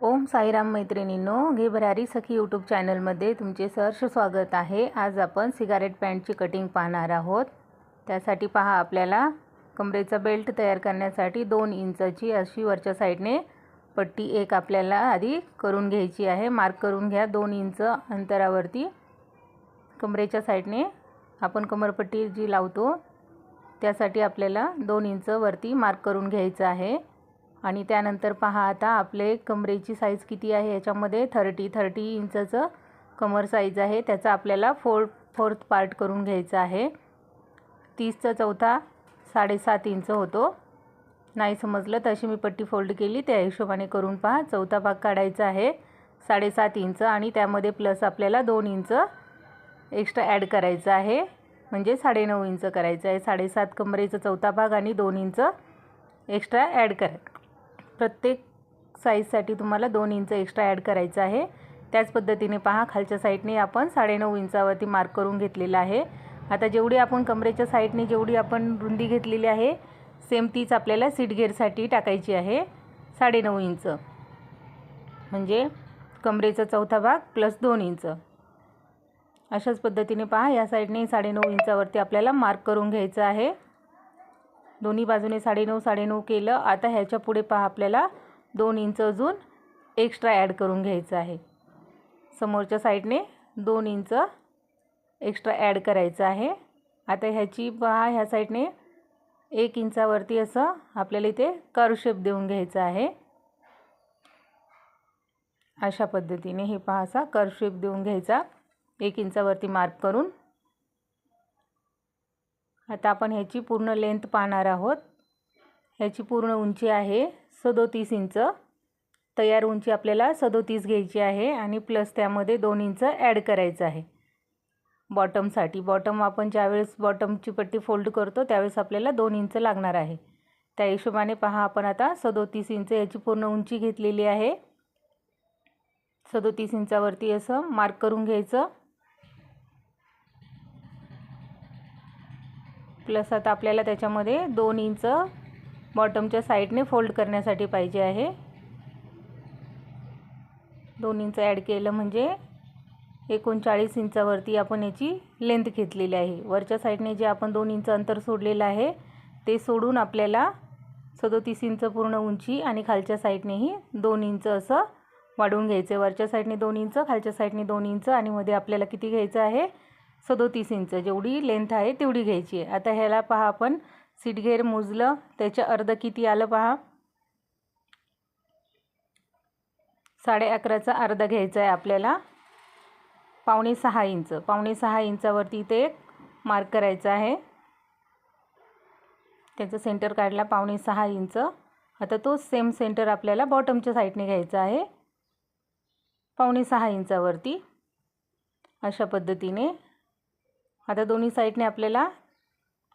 ओम साईराम मैत्रिणींनो घे भरारी सखी यूट्यूब चॅनलमध्ये तुमचे सहर्ष स्वागत आहे. आज आपण सिगारेट पॅन्टची कटिंग पाहणार आहोत. त्यासाठी पहा आपल्याला कमरेचा बेल्ट तयार करण्यासाठी दोन इंचाची अशी वरच्या साईडने पट्टी एक आपल्याला आधी करून घ्यायची आहे. मार्क करून घ्या दोन इंच अंतरावरती. कमरेच्या साईडने आपण कमरपट्टी जी लावतो त्यासाठी आपल्याला दोन इंच वरती मार्क करून घ्यायचं आहे. आणि त्यानंतर पहा आता आपले कमरेची साईज किती आहे? याच्यामध्ये थर्टी थर्टी इंचचं कमर साईज आहे. त्याचा आपल्याला फोर्थ फोर्थ पार्ट करून घ्यायचा आहे. तीसचा चौथा साडेसात इंच होतो. नाही समजलं तशी मी पट्टी फोल्ड केली. त्या हिशोबाने करून पहा. चौथा भाग काढायचा आहे. साडेसात इंच आणि त्यामध्ये प्लस आपल्याला दोन इंच एक्स्ट्रा ॲड करायचं आहे. म्हणजे साडेनऊ इंच करायचं आहे. साडेसात कमरेचा चौथा भाग आणि दोन इंच एक्स्ट्रा ॲड करा प्रत्येक साईजसाठी तुम्हाला दोन इंच एक्स्ट्रा ॲड करायचं आहे. त्याच पद्धतीने पहा खालच्या साईडने आपण साडेनऊ इंचावरती मार्क करून घेतलेला आहे. आता जेवढी आपण कमरेच्या साईडने जेवढी आपण रुंदी घेतलेली आहे सेम तीच आपल्याला सीटघेरसाठी टाकायची आहे साडेनऊ इंच. म्हणजे कमरेचा चौथा भाग प्लस दोन इंच. अशाच पद्धतीने पहा या साईडने साडेनऊ इंचावरती आपल्याला मार्क करून घ्यायचं आहे. दोन्ही बाजूने साडेनऊ साडेनऊ केलं. आता ह्याच्या पुढे पहा आपल्याला दोन इंच अजून एक्स्ट्रा ॲड करून घ्यायचं आहे. समोरच्या साईडने दोन इंच एक्स्ट्रा ॲड करायचं आहे. आता ह्याची पहा ह्या साईडने एक इंचावरती असं आपल्याला इथे कर्वशेप देऊन घ्यायचं आहे. अशा पद्धतीने हे पहा असा कर्व देऊन घ्यायचा. एक इंचावरती मार्क करून आता आपण ह्याची पूर्ण लेंथ पाहणार आहोत. ह्याची पूर्ण उंची आहे सदोतीस इंच. तयार उंची आपल्याला सदोतीस घ्यायची आहे आणि प्लस त्यामध्ये दोन इंच ॲड करायचं आहे. बॉटमसाठी बॉटम आपण ज्यावेळेस बॉटमची पट्टी फोल्ड करतो त्यावेळेस आपल्याला दोन इंच लागणार आहे. त्या हिशोबाने पहा आपण आता सदोतीस इंच याची पूर्ण उंची घेतलेली आहे. सदोतीस इंचावरती असं मार्क करून घ्यायचं. प्लस आता आपल्याला त्याच्यामध्ये दोन इंच बॉटमच्या साईडने फोल्ड करण्यासाठी पाहिजे आहे. दोन इंच ॲड केलं म्हणजे एकोणचाळीस इंचावरती आपण याची लेंथ घेतलेली आहे. वरच्या साईडने जे आपण दोन इंच अंतर सोडलेलं आहे ते सोडून आपल्याला सदोतीस इंच पूर्ण उंची आणि खालच्या साईडनेही दोन इंच असं वाढवून घ्यायचं आहे. वरच्या साईडने दोन इंच खालच्या साईडने दोन इंच आणि मध्ये आपल्याला किती घ्यायचं आहे? सदोतीस इंच. जेवढी लेंथ आहे तेवढी घ्यायची आहे. आता ह्याला पहा आपण. सीटघेर मोजलं. त्याच्या अर्ध किती आलं पहा? साडे अकराचा अर्धा घ्यायचा आहे आपल्याला. पावणे सहा इंच. पावणे सहा इंचावरती इथे एक मार्क करायचं आहे. त्याचं सेंटर काढला पावणे सहा इंच. आता तो सेम सेंटर आपल्याला बॉटमच्या साईडने घ्यायचा आहे. पावणे सहा इंचावरती. अशा पद्धतीने आता दोन्ही साईडने आपल्याला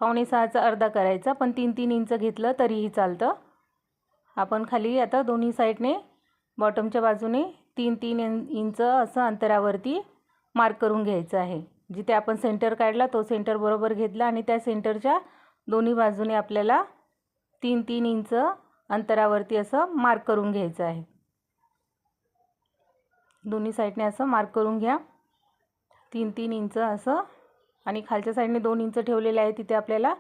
पावणे सहाचा अर्धा करायचा पण तीन तीन इंच घेतलं तरीही चालतं. आपण खाली आता दोन्ही साईडने बॉटमच्या बाजूने तीन तीन इंच असं अंतरावरती मार्क करून घ्यायचं आहे. जिथे आपण सेंटर काढला तो सेंटर बरोबर घेतला आणि त्या सेंटरच्या दोन्ही बाजूने आपल्याला तीन तीन इंच अंतरावरती असं मार्क करून घ्यायचं आहे. दोन्ही साईडने असं मार्क करून घ्या. तीन तीन इंच असं आणि खालच्या साईडने दोन इंच ठेवलेले आहे. तिथे आपल्याला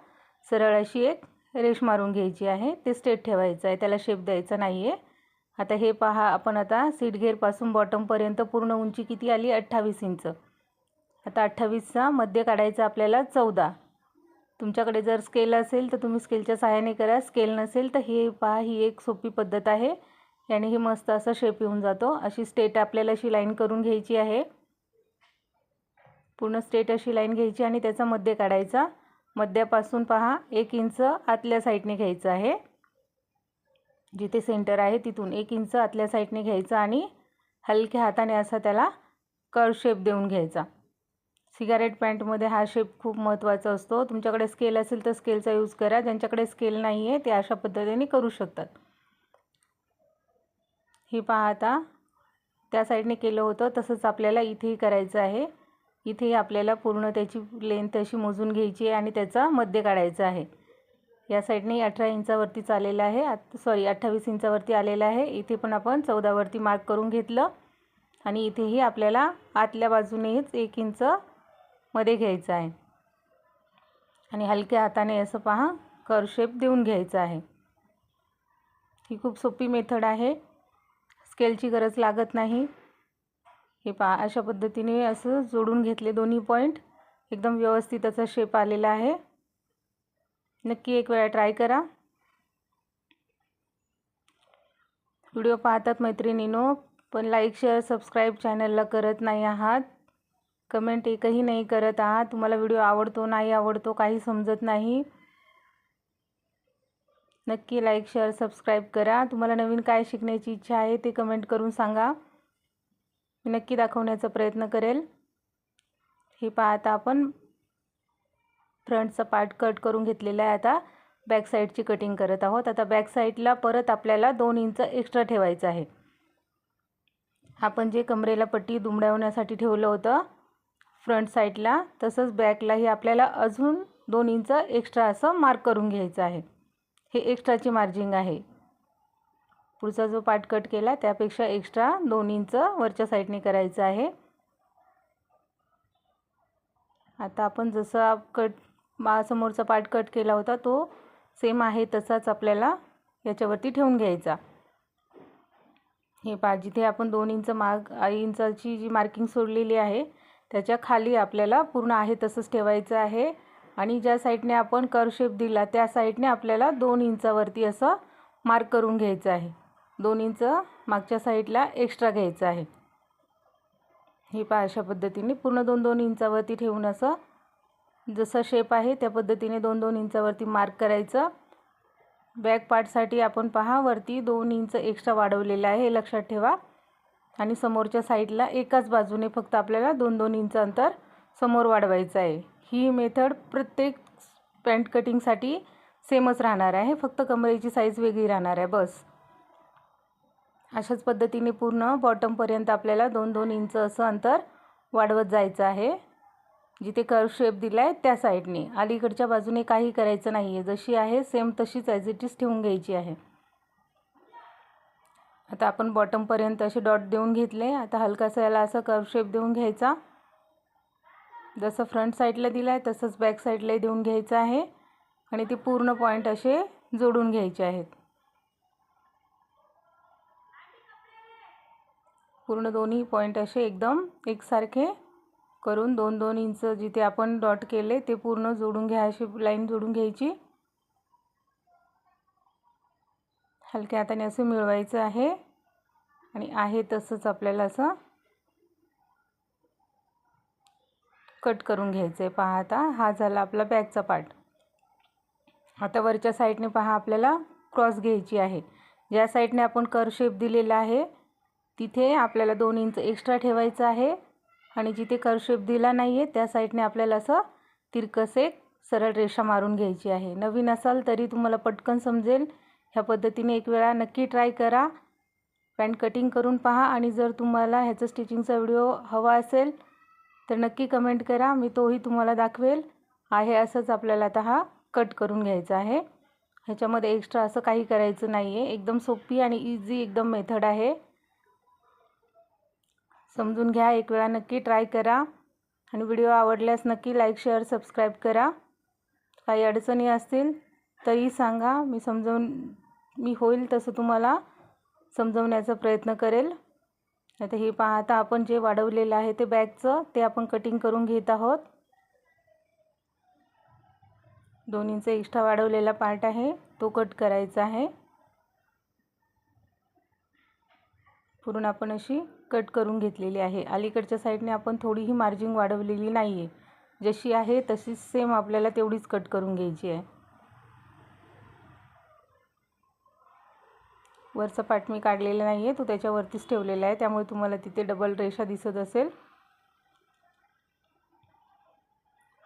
सरळ अशी एक रेश मारून घ्यायची आहे. ते स्टेट ठेवायचं आहे. त्याला शेप द्यायचा नाही आहे आता हे पहा आपण आता सीट घेरपासून बॉटमपर्यंत पूर्ण उंची किती आली? अठ्ठावीस इंच. आता अठ्ठावीसचा मध्य काढायचा आपल्याला चौदा. तुमच्याकडे जर स्केल असेल तर तुम्ही स्केलच्या सहाय्याने करा. स्केल नसेल तर हे पहा ही एक सोपी पद्धत आहे. याने ही मस्त असा शेप येऊन जातो. अशी स्टेट आपल्याला अशी लाईन करून घ्यायची आहे. पूर्ण स्ट्रेट अशी लाईन घ्यायची आणि त्याचा मध्य काढायचा. मध्यापासून पहा एक इंच आतल्या साईडने घ्यायचं आहे. जिथे सेंटर आहे तिथून एक इंच आतल्या साईडने घ्यायचं आणि हलक्या हाताने असा त्याला कर्व शेप देऊन घ्यायचा. सिगारेट पॅन्टमध्ये हा शेप खूप महत्त्वाचा असतो. तुमच्याकडे स्केल असेल तर स्केलचा यूज करा. ज्यांच्याकडे स्केल नाही आहे ते अशा पद्धतीने करू शकतात. हे पहा आता. त्या साईडने केलं होतं तसंच आपल्याला इथेही करायचं आहे. इथे आपल्याला पूर्ण त्याची लेंथ अशी मोजून घ्यायची आहे आणि त्याचा मध्य काढायचा आहे. या साईडने अठरा इंचावरती चाललेलं आहे. आत सॉरी अठ्ठावीस इंचावरती आलेला आहे. इथे पण आपण चौदावरती मार्क करून घेतलं. आणि इथेही आपल्याला आतल्या बाजूनेच एक इंच मध्ये घ्यायचं आहे. आणि हलक्या हाताने असं पहा कर शेप देऊन घ्यायचं आहे. ही खूप सोपी मेथड आहे. स्केलची गरज लागत नाही. हे पा अशा पद्धतीने असं जोडून घेतले दोन्ही पॉईंट एकदम व्यवस्थित असा शेप आलेला आहे. नक्की एक वेळा ट्राय करा. व्हिडिओ पाहतात मैत्रिणीनो पण लाईक शेअर सबस्क्राईब चॅनलला करत नाही आहात. कमेंट एकही नाही करत आहात. तुम्हाला व्हिडिओ आवडतो नाही आवडतो काही समजत नाही. नक्की लाईक शेअर सबस्क्राईब करा. तुम्हाला नवीन काय शिकण्याची इच्छा आहे ते कमेंट करून सांगा. मी नक्की दाखवण्याचा प्रयत्न करेल. हे पाहता आपण फ्रंटचा पार्ट कट करून घेतलेला आहे. आता बॅक साईडची कटिंग करत आहोत. आता बॅक साईडला परत आपल्याला दोन इंच एक्स्ट्रा ठेवायचं आहे. आपण जे कमरेला पट्टी दुमडवण्यासाठी ठेवलं होतं फ्रंट साईडला तसंच बॅकलाही आपल्याला अजून दोन इंच एक्स्ट्रा असं मार्क करून घ्यायचं आहे. हे एक्स्ट्राची मार्जिंग आहे. पुढचा जो पाठ कट केला त्यापेक्षा एक्स्ट्रा दोन इंच वरच्या साईडने करायचं आहे. आता आपण जसं कट मा समोरचा पाठ कट केला होता तो सेम आहे तसाच आपल्याला याच्यावरती ठेवून घ्यायचा. हे पा जिथे आपण दोन इंच मार्क इंचाची जी मार्किंग सोडलेली आहे त्याच्याखाली आपल्याला पूर्ण आहे तसंच ठेवायचं आहे. आणि ज्या साईडने आपण कर शेप दिला त्या साईडने आपल्याला दोन इंचावरती असं मार्क करून घ्यायचं आहे. दोन इंच मागच्या साईडला एक्स्ट्रा घ्यायचं आहे. हे पहा अशा पद्धतीने पूर्ण दोन दोन इंचावरती ठेवून असं जसा शेप आहे त्या पद्धतीने दोन दोन इंचावरती मार्क करायचं. बॅक पार्टसाठी आपण पहा वरती दोन इंच एक्स्ट्रा वाढवलेलं आहे हे लक्षात ठेवा. आणि समोरच्या साईडला एकाच बाजूने फक्त आपल्याला दोन दोन इंच अंतर समोर वाढवायचं आहे. ही मेथड प्रत्येक पॅन्ट कटिंगसाठी सेमच राहणार आहे फक्त कमरेची साईज वेगळी राहणार आहे बस. अशाच पद्धतीने पूर्ण बॉटमपर्यंत आपल्याला दोन दोन इंच असं अंतर वाढवत जायचं आहे. जिथे कर्व शेप दिला आहे त्या साईडने अलीकडच्या बाजूने काही करायचं नाही आहे जशी आहे सेम तशीच ॲज इट इज ठेवून घ्यायची आहे. आता आपण बॉटमपर्यंत असे डॉट देऊन घेतले. आता हलकासा याला असं कर्व शेप देऊन घ्यायचा. जसं फ्रंट साईडला दिला आहे तसंच बॅक साईडलाही देऊन घ्यायचं आहे. आणि ते पूर्ण पॉईंट असे जोडून घ्यायचे आहेत. पूर्ण दोन्ही पॉईंट असे एकदम एकसारखे करून दोन दोन इंच जिथे आपण डॉट केले ते पूर्ण जोडून घ्या अशी लाईन जोडून घ्यायची. हलक्या हाताने असं मिळवायचं आहे. आणि आहे तसंच आपल्याला असं कट करून घ्यायचं आहे पहा आता हा झाला आपला बॅकचा पार्ट आता वरच्या साईडने पहा आपल्याला क्रॉस घ्यायची आहे. ज्या साईडने आपण कर शेप दिलेला आहे तिथे आपल्याला दोन इंच एक्स्ट्रा ठेवायचं आहे. आणि जिथे करशेप दिला नाही आहे त्या साईडने आपल्याला असं तिरकस एक सरळ रेषा मारून घ्यायची आहे. नवीन असाल तरी तुम्हाला पटकन समजेल. ह्या पद्धतीने एक वेळा नक्की ट्राय करा. पॅन्ट कटिंग करून पहा. आणि जर तुम्हाला ह्याचं स्टिचिंगचा व्हिडिओ हवा असेल तर नक्की कमेंट करा. मी तोही तुम्हाला दाखवेल. आहे असंच आपल्याला आता हा कट करून घ्यायचा आहे. ह्याच्यामध्ये एक्स्ट्रा असं काही करायचं नाही आहे एकदम सोपी आणि इझी एकदम मेथड आहे. समजून घ्या. एक वेळा नक्की ट्राय करा. आणि व्हिडिओ आवडल्यास नक्की लाईक शेअर सबस्क्राईब करा. काही अडचणी असतील तरी सांगा. मी समजावून मी होईल तसं तुम्हाला समजवण्याचा प्रयत्न करेल. आता हे पाहता आपण जे वाढवलेलं आहे ते बॅगचं ते आपण कटिंग करून घेत आहोत. दोन इंच एक्स्ट्रा वाढवलेला पार्ट आहे. तो कट करायचा आहे. पूर्ण आपण अशी कट करून घेतलेली आहे. अलीकडच्या साईडने आपण थोडीही मार्जिंग वाढवलेली नाही आहे जशी आहे तशीच सेम आपल्याला तेवढीच कट करून घ्यायची आहे. वरचा पाट मी काढलेला नाही आहे तो त्याच्यावरतीच ठेवलेला आहे. त्यामुळे तुम्हाला तिथे डबल रेषा दिसत असेल.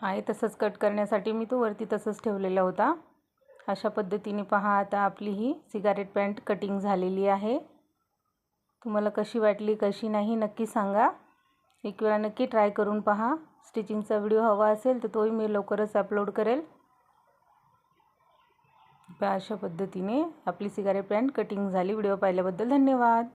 आहे तसंच कट करण्यासाठी मी तो वरती तसंच ठेवलेला होता. अशा पद्धतीने पहा आता आपली ही सिगारेट पॅन्ट कटिंग झालेली आहे. तुम्हाला कशी वाटली कशी नाही नक्की सांगा. एक वेळा नक्की ट्राय करून पहा. स्टिचिंगचा व्हिडिओ हवा असेल तर तोही मी लवकरच अपलोड करेल. अशा पद्धतीने आपली सिगारेट पॅन्ट कटिंग झाली. व्हिडिओ पाहिल्याबद्दल धन्यवाद.